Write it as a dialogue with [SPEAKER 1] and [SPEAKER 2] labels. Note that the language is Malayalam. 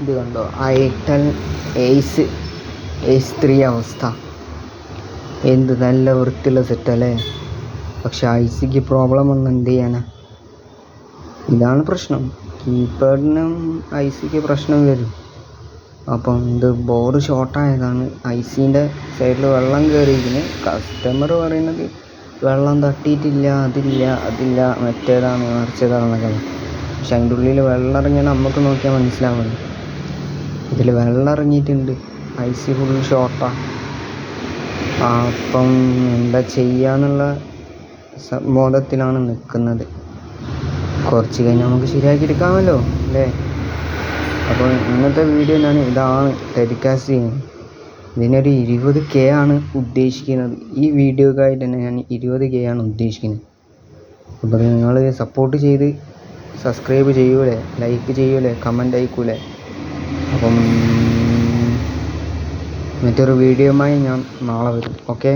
[SPEAKER 1] ഇത് കണ്ടോ? ഐറ്റൽ എയ്സ് എയ്സ് ത്രീ അവസ്ഥ. എന്ത് നല്ല വൃത്തിയുള്ള സെറ്റല്ലേ പക്ഷെ ഐ സിക്ക് പ്രോബ്ലം ഒന്നും എന്ത് ചെയ്യാനാ? ഇതാണ് പ്രശ്നം. കീപാഡിനും ഐ സിക്ക് പ്രശ്നം വരും. അപ്പം ഇത് ബോർഡ് ഷോർട്ടായതാണ് ഐ സിന്റെ സൈഡിൽ വെള്ളം കയറിയിരിക്കുന്നു കസ്റ്റമർ പറയുന്നത് വെള്ളം തട്ടിയിട്ടില്ല അതില്ല അതില്ല മറ്റേതാണ് മറിച്ചതാണെന്നൊക്കെ. പക്ഷെ അതിന്റെ ഉള്ളിൽ വെള്ളം ഇറങ്ങിയാൽ നമുക്ക് നോക്കിയാൽ മനസ്സിലാവുന്നു ഇതിൽ വെള്ളം ഇറങ്ങിയിട്ടുണ്ട്. ഐ സി ഫുൾ ഷോർട്ടാണ് അപ്പം എന്താ ചെയ്യാന്നുള്ള ബോധത്തിലാണ് നിൽക്കുന്നത് കുറച്ച് കഴിഞ്ഞാൽ നമുക്ക് ശരിയാക്കി എടുക്കാമല്ലോ അല്ലേ? അപ്പോൾ ഇന്നത്തെ വീഡിയോ ഞാൻ ഇതാണ് ടെലികാസ്റ്റ് ചെയ്യുന്നത്. ഇതിനൊരു ഇരുപത് കെ ആണ് ഉദ്ദേശിക്കുന്നത്. ഈ വീഡിയോക്കായിട്ട് തന്നെ ഞാൻ ഇരുപത് കെ ആണ് ഉദ്ദേശിക്കുന്നത്. അപ്പോൾ നിങ്ങൾ സപ്പോർട്ട് ചെയ്ത് സബ്സ്ക്രൈബ് ചെയ്യൂലേ? ലൈക്ക് ചെയ്യൂലേ? കമന്റ് അയക്കൂലേ? അപ്പം മറ്റൊരു വീഡിയോയുമായി ഞാൻ നാളെ വരും. ഓക്കെ?